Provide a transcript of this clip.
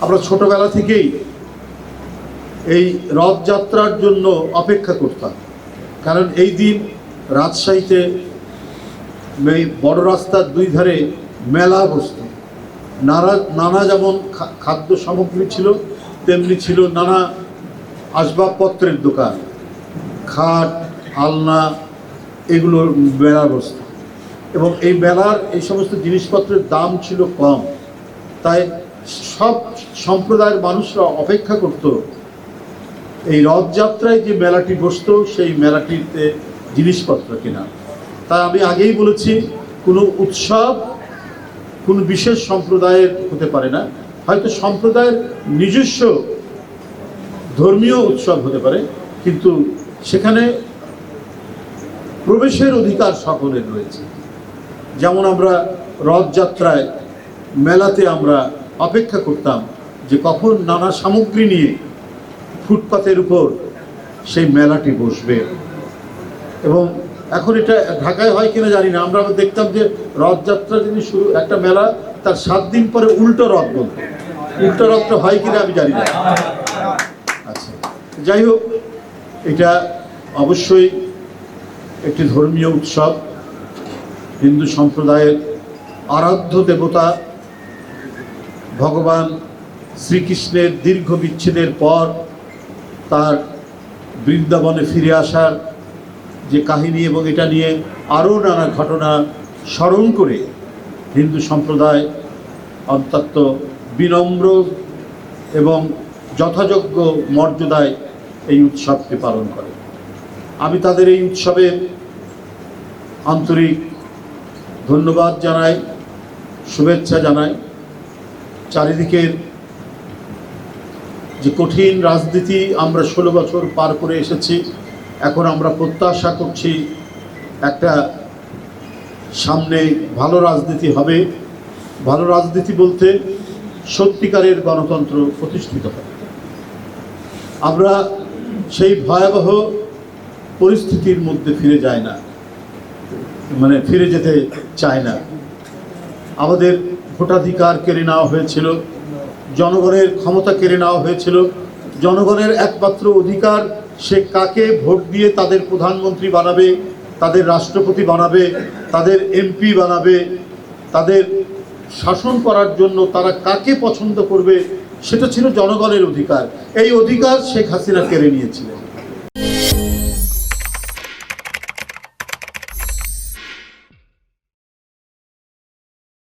আমরা ছোটবেলা থেকেই এই রথযাত্রার জন্য অপেক্ষা করতাম। কারণ এই দিন রাজশাহীতে এই বড় রাস্তার দুই ধারে মেলা বসত। নানা নানা যেমন খাদ্য সামগ্রী ছিল, তেমনি ছিল নানা আসবাবপত্রের দোকান। খাট, আলনা এগুলোর মেলা বসত। এবং এই মেলার এই সমস্ত জিনিসপত্রের দাম ছিল কম। তাই সব সম্প্রদায়ের মানুষরা অপেক্ষা করত। এই রথযাত্রায় যে মেলাটি বসতো, সেই মেলাটিতে জিনিসপত্র কেনা। তাই আমি আগেই বলেছি, কোনো উৎসব, কোনো বিশেষ সম্প্রদায়ের হতে পারে না। হয়তো সম্প্রদায়ের নিজস্ব ধর্মীয় উৎসব হতে পারে, কিন্তু সেখানে প্রবেশের অধিকার সকলের রয়েছে। যেমন আমরা রথযাত্রায় মেলাতে আমরা অপেক্ষা করতাম যে কখন নানা সামগ্রী নিয়ে ফুটপাতের উপর সেই মেলাটি বসবে। এবং এখন এটা ঢাকায় হয় কিনা জানি না। আমরা দেখতাম যে রথযাত্রা যিনি শুরু একটা মেলা, তার সাত দিন পরে উল্টো রথ বলতো উল্টো রথটা হয় কিনা আমি জানি না। আচ্ছা যাই হোক, এটা অবশ্যই একটি ধর্মীয় উৎসব। হিন্দু সম্প্রদায়ের আরাধ্য দেবতা ভগবান শ্রীকৃষ্ণের দীর্ঘ বিচ্ছেদের পর তার বৃন্দাবনে ফিরে আসার যে কাহিনী এবং এটা নিয়ে আরও নানা ঘটনা স্মরণ করে হিন্দু সম্প্রদায় অন্তত বিনম্র এবং যথাযোগ্য মর্যাদায় এই উৎসবকে পালন করে। আমি তাদের এই উৎসবের আন্তরিক ধন্যবাদ জানাই, শুভেচ্ছা জানাই। চারিদিকের যে কঠিন রাজনীতি আমরা ষোলো বছর পার করে এসেছি, এখন আমরা প্রত্যাশা করছি একটা সামনে ভালো রাজনীতি হবে। ভালো রাজনীতি বলতে সত্যিকারের গণতন্ত্র প্রতিষ্ঠিত হবে। আমরা সেই ভয়াবহ পরিস্থিতির মধ্যে ফিরে যায় না মানে ফিরে যেতে চায় না। আমাদের ভোটাধিকার কেড়ে নেওয়া হয়েছিল, জনগণের ক্ষমতা কেড়ে নেওয়া হয়েছিল, জনগণের একমাত্র অধিকার সে কাকে ভোট দিয়ে তাদের প্রধানমন্ত্রী বানাবে, তাদের রাষ্ট্রপতি বানাবে, তাদের এমপি বানাবে, তাদের শাসন করার জন্য তারা কাকে পছন্দ করবে, সেটা ছিল জনগণের অধিকার। এই অধিকার শেখ হাসিনা কেড়ে নিয়েছিলেন।